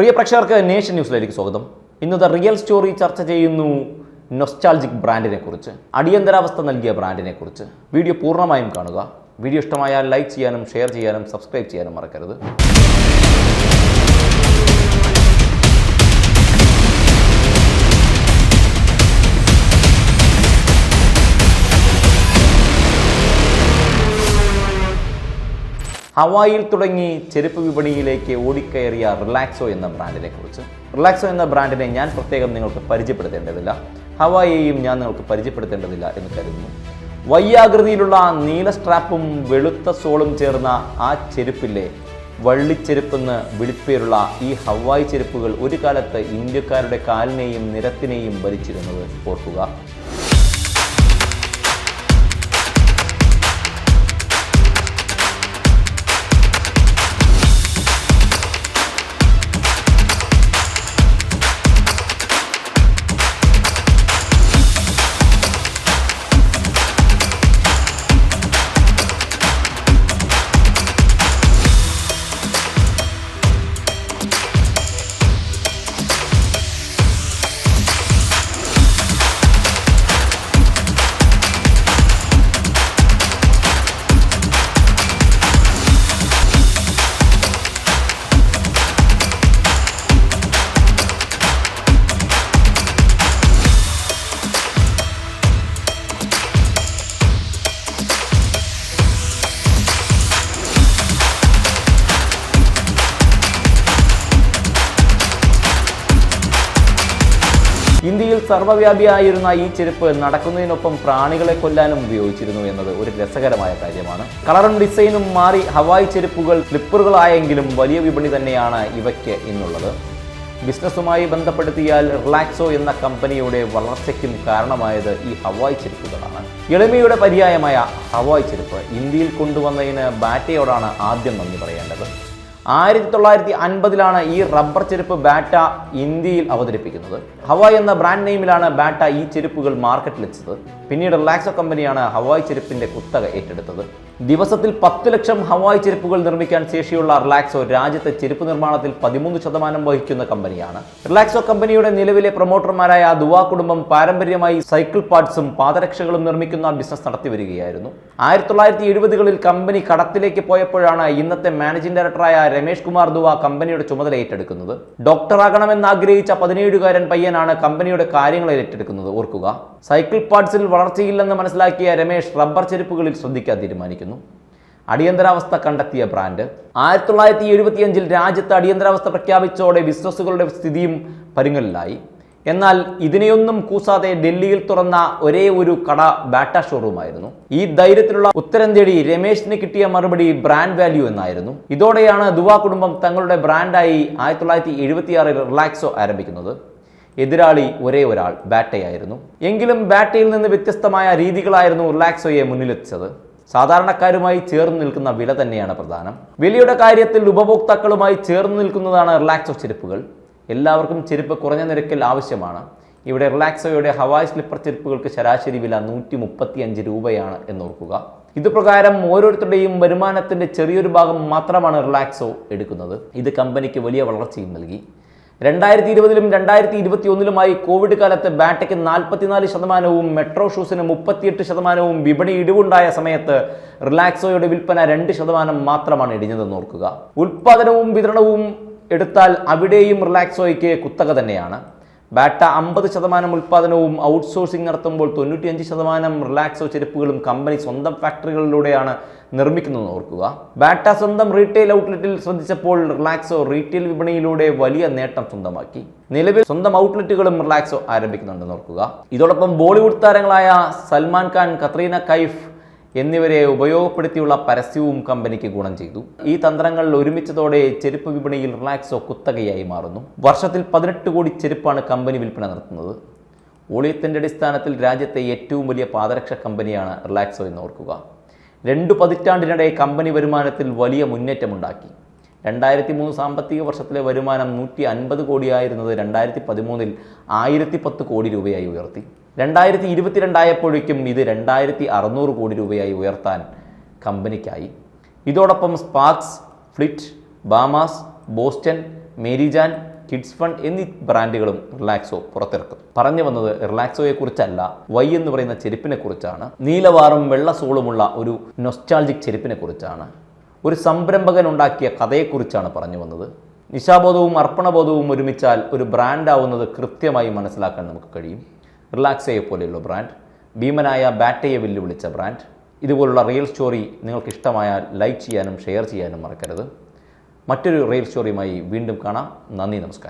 പ്രിയ പ്രേക്ഷകർക്ക് നേഷൻ ന്യൂസിലേക്ക് സ്വാഗതം. ഇന്നത്തെ റിയൽ സ്റ്റോറി ചർച്ച ചെയ്യുന്നു നൊസ്റ്റാൾജിക് ബ്രാൻഡിനെ കുറിച്ച് അടിയന്തരാവസ്ഥ നൽകിയ ബ്രാൻഡിനെ കുറിച്ച്. വീഡിയോ പൂർണമായും കാണുക. വീഡിയോ ഇഷ്ടമായാൽ ലൈക്ക് ചെയ്യാനും ഷെയർ ചെയ്യാനും സബ്സ്ക്രൈബ് ചെയ്യാനും മറക്കരുത്. ഹവായിൽ തുടങ്ങി ചെരുപ്പ് വിപണിയിലേക്ക് ഓടിക്കയറിയ റിലാക്സോ എന്ന ബ്രാൻഡിനെ കുറിച്ച് റിലാക്സോ എന്ന ബ്രാൻഡിനെ ഞാൻ പ്രത്യേകം നിങ്ങൾക്ക് പരിചയപ്പെടുത്തേണ്ടതില്ല. ഹവായിയെയും ഞാൻ നിങ്ങൾക്ക് പരിചയപ്പെടുത്തേണ്ടതില്ല എന്ന് കരുതുന്നു. വയ്യാകൃതിയിലുള്ള നീല സ്ട്രാപ്പും വെളുത്ത സോളും ചേർന്ന ആ ചെരുപ്പില്ലേ വള്ളിച്ചെരുപ്പെന്ന് വിളിപ്പേരുള്ള ഈ ഹവായി ചെരുപ്പുകൾ ഒരു കാലത്ത് ഇന്ത്യക്കാരുടെ കാലിനെയും നിരത്തിനെയും ഭരിച്ചിരുന്നത് ഓർക്കുക. ഇന്ത്യയിൽ സർവവ്യാപിയായിരുന്ന ഈ ചെരുപ്പ് നടക്കുന്നതിനൊപ്പം പ്രാണികളെ കൊല്ലാനും ഉപയോഗിച്ചിരുന്നു എന്നത് ഒരു രസകരമായ കാര്യമാണ്. കളറും ഡിസൈനും മാറി ഹവായ് ചെരുപ്പുകൾ സ്ലിപ്പറുകളായെങ്കിലും വലിയ വിപണി തന്നെയാണ് ഇവയ്ക്ക് ഇന്നുള്ളത്. ബിസിനസ്സുമായി ബന്ധപ്പെടുത്തിയാൽ റിലാക്സോ എന്ന കമ്പനിയുടെ വളർച്ചയ്ക്കും കാരണമായത് ഈ ഹവായ് ചെരുപ്പുകളാണ്. എളിമയുടെ പര്യായമായ ഹവായ് ചെരുപ്പ് ഇന്ത്യയിൽ കൊണ്ടുവന്നതിന് ബാറ്റയോടാണ് ആദ്യം നന്ദി പറയേണ്ടത്. ആയിരത്തി തൊള്ളായിരത്തി അൻപതിലാണ് ഈ റബ്ബർ ചെരുപ്പ് ബാറ്റ ഇന്ത്യയിൽ അവതരിപ്പിക്കുന്നത്. ഹവായ് എന്ന ബ്രാൻഡ് നെയിമിലാണ് ബാറ്റ ഈ ചെരുപ്പുകൾ എത്തിയത്. പിന്നീട് റിലാക്സോ കമ്പനിയാണ് ഹവായ് ചെരുപ്പിന്റെ കുത്തക ഏറ്റെടുത്തത്. ദിവസത്തിൽ പത്ത് ലക്ഷം ഹവായ് ചെരുപ്പുകൾ നിർമ്മിക്കാൻ ശേഷിയുള്ള റിലാക്സോ രാജ്യത്തെ ചെരുപ്പ് നിർമ്മാണത്തിൽ പതിമൂന്ന് ശതമാനം വഹിക്കുന്ന കമ്പനിയാണ്. റിലാക്സോ കമ്പനിയുടെ നിലവിലെ പ്രൊമോട്ടർമാരായ ദുവാ കുടുംബം പാരമ്പര്യമായി സൈക്കിൾ പാർട്സും പാദരക്ഷകളും നിർമ്മിക്കുന്ന ബിസിനസ് നടത്തി വരികയായിരുന്നു. ആയിരത്തി തൊള്ളായിരത്തി എഴുപതുകളിൽ കമ്പനി കടത്തിലേക്ക് പോയപ്പോഴാണ് ഇന്നത്തെ മാനേജിംഗ് ഡയറക്ടറായ രമേഷ് കുമാർ ദുവ കമ്പനിയുടെ ചുമതല ഏറ്റെടുക്കുന്നത്. ഡോക്ടറാകണമെന്ന് ആഗ്രഹിച്ച പതിനേഴുകാരൻ പയ്യനാണ് കമ്പനിയുടെ കാര്യങ്ങൾ ഏറ്റെടുക്കുന്നത്. ഓർക്കുക സൈക്കിൾ പാർട്സിൽ വളർച്ചയില്ലെന്ന് മനസ്സിലാക്കിയ രമേഷ് റബ്ബർ ചെരുപ്പുകളിൽ ശ്രദ്ധിക്കാൻ തീരുമാനിക്കുന്നു. അടിയന്തരാവസ്ഥ കണ്ടെത്തിയ ബ്രാൻഡ്. ആയിരത്തി തൊള്ളായിരത്തി എഴുപത്തിയഞ്ചിൽ രാജ്യത്ത് അടിയന്തരാവസ്ഥ പ്രഖ്യാപിച്ചതോടെ ബിസിനസ്സുകളുടെ സ്ഥിതിയും പരുങ്ങലിലായി. എന്നാൽ ഇതിനെയൊന്നും കൂസാതെ ഡൽഹിയിൽ തുറന്ന ഒരേ ഒരു കട ബാറ്റ ഷോറൂമായിരുന്നു. ഈ ധൈര്യത്തിലുള്ള ഉത്തരം തേടി രമേശിന് കിട്ടിയ മറുപടി ബ്രാൻഡ് വാല്യൂ എന്നായിരുന്നു. ഇതോടെയാണ് ദുവാ കുടുംബം തങ്ങളുടെ ബ്രാൻഡായി ആയിരത്തി തൊള്ളായിരത്തി എഴുപത്തിയാറിൽ റിലാക്സോ ആരംഭിക്കുന്നത്. എതിരാളി ഒരേ ഒരാൾ ബാറ്റയായിരുന്നു എങ്കിലും ബാറ്റയിൽ നിന്ന് വ്യത്യസ്തമായ രീതികളായിരുന്നു റിലാക്സോയെ മുന്നിലെത്തിച്ചത്. സാധാരണക്കാരുമായി ചേർന്ന് നിൽക്കുന്ന വില തന്നെയാണ് പ്രധാനം. വിലയുടെ കാര്യത്തിൽ ഉപഭോക്താക്കളുമായി ചേർന്ന് നിൽക്കുന്നതാണ് റിലാക്സോ ചെരുപ്പുകൾ. എല്ലാവർക്കും ചെരുപ്പ് കുറഞ്ഞ നിരക്കിൽ ആവശ്യമാണ്. ഇവിടെ റിലാക്സോയുടെ ഹവായ് സ്ലിപ്പർ ചെരുപ്പുകൾക്ക് ശരാശരി വില നൂറ്റി മുപ്പത്തി അഞ്ച് രൂപയാണ് എന്നോർക്കുക. ഇതുപ്രകാരം ഓരോരുത്തരുടെയും വരുമാനത്തിന്റെ ചെറിയൊരു ഭാഗം മാത്രമാണ് റിലാക്സോ എടുക്കുന്നത്. ഇത് കമ്പനിക്ക് വലിയ വളർച്ചയും നൽകി. രണ്ടായിരത്തി ഇരുപതിലും രണ്ടായിരത്തി ഇരുപത്തി ഒന്നിലുമായി കോവിഡ് കാലത്ത് ബാറ്റയ്ക്ക് നാൽപ്പത്തിനാല് ശതമാനവും മെട്രോ ഷൂസിന് മുപ്പത്തിയെട്ട് ശതമാനവും വിപണി ഇടിവുണ്ടായ സമയത്ത് റിലാക്സോയുടെ വിൽപ്പന രണ്ട് ശതമാനം മാത്രമാണ് ഇടിഞ്ഞതെന്ന് ഓർക്കുക ഉൽപാദനവും വിതരണവും എടുത്താൽ അവിടെയും റിലാക്സോയ്ക്ക് കുത്തക തന്നെയാണ്. ബാറ്റ അമ്പത് ശതമാനം ഉൽപ്പാദനവും ഔട്ട്സോഴ്സിംഗ് നടത്തുമ്പോൾ തൊണ്ണൂറ്റിയഞ്ച് ശതമാനം റിലാക്സോ ചെരുപ്പുകളും കമ്പനി സ്വന്തം ഫാക്ടറികളിലൂടെയാണ് നിർമ്മിക്കുന്നത് ഓർക്കുക. ബാറ്റ സ്വന്തം റീറ്റെയിൽ ഔട്ട്ലെറ്റിൽ ശ്രദ്ധിച്ചപ്പോൾ റിലാക്സോ റീറ്റെയിൽ വിപണിയിലൂടെ വലിയ നേട്ടം സ്വന്തമാക്കി. നിലവിൽ സ്വന്തം ഔട്ട്ലെറ്റുകളും റിലാക്സോ ആരംഭിക്കുന്നുണ്ടെന്ന് ഓർക്കുക. ഇതോടൊപ്പം ബോളിവുഡ് താരങ്ങളായ സൽമാൻ ഖാൻ കത്രീന കൈഫ് എന്നിവരെ ഉപയോഗപ്പെടുത്തിയുള്ള പരസ്യവും കമ്പനിക്ക് ഗുണം ചെയ്തു. ഈ തന്ത്രങ്ങൾ ഒരുമിച്ചതോടെ ചെരുപ്പ് വിപണിയിൽ റിലാക്സോ കുത്തകയായി മാറുന്നു. വർഷത്തിൽ പതിനെട്ട് കോടി ചെരുപ്പാണ് കമ്പനി വിൽപ്പന നടത്തുന്നത്. വോളിയത്തിന്റെ അടിസ്ഥാനത്തിൽ രാജ്യത്തെ ഏറ്റവും വലിയ പാദരക്ഷ കമ്പനിയാണ് റിലാക്സോ എന്ന് ഓർക്കുക. രണ്ടു പതിറ്റാണ്ടിനിടെ കമ്പനി വരുമാനത്തിൽ വലിയ മുന്നേറ്റമുണ്ടാക്കി. രണ്ടായിരത്തി മൂന്ന് സാമ്പത്തിക വർഷത്തിലെ വരുമാനം നൂറ്റി അൻപത് കോടിയായിരുന്നത് രണ്ടായിരത്തി പതിമൂന്നിൽ ആയിരത്തി പത്ത് കോടി രൂപയായി ഉയർത്തി. രണ്ടായിരത്തി ഇരുപത്തിരണ്ടായപ്പോഴേക്കും ഇത് രണ്ടായിരത്തി അറുന്നൂറ് കോടി രൂപയായി ഉയർത്താൻ കമ്പനിക്കായി. ഇതോടൊപ്പം Sparx Flite Bahamas Boston Mary Jane Kids Fun എന്നീ ബ്രാൻഡുകളും റിലാക്സോ പുറത്തിറക്കും. പറഞ്ഞു വന്നത് റിലാക്സോയെ കുറിച്ചല്ല വൈ എന്ന് പറയുന്ന ചെരുപ്പിനെ കുറിച്ചാണ് നീലവാറും വെള്ളസോളുമുള്ള ഒരു നൊസ്റ്റാൾജിക് ചെരുപ്പിനെ കുറിച്ചാണ് ഒരു സംരംഭകൻ ഉണ്ടാക്കിയ കഥയെക്കുറിച്ചാണ് പറഞ്ഞു വന്നത്. നിശാബോധവും അർപ്പണബോധവും ഒരുമിച്ചാൽ ഒരു ബ്രാൻഡാവുന്നത് കൃത്യമായി മനസ്സിലാക്കാൻ നമുക്ക് കഴിയും. റിലാക്സയെ പോലെയുള്ള ബ്രാൻഡ് ഭീമനായ ബാറ്റയെ വെല്ലുവിളിച്ച ബ്രാൻഡ് ഇതുപോലുള്ള റിയൽ സ്റ്റോറി നിങ്ങൾക്ക് ഇഷ്ടമായാൽ ലൈക്ക് ചെയ്യാനും ഷെയർ ചെയ്യാനും മറക്കരുത്. മറ്റൊരു റിയൽ സ്റ്റോറിയുമായി വീണ്ടും കാണാം. നന്ദി നമസ്കാരം.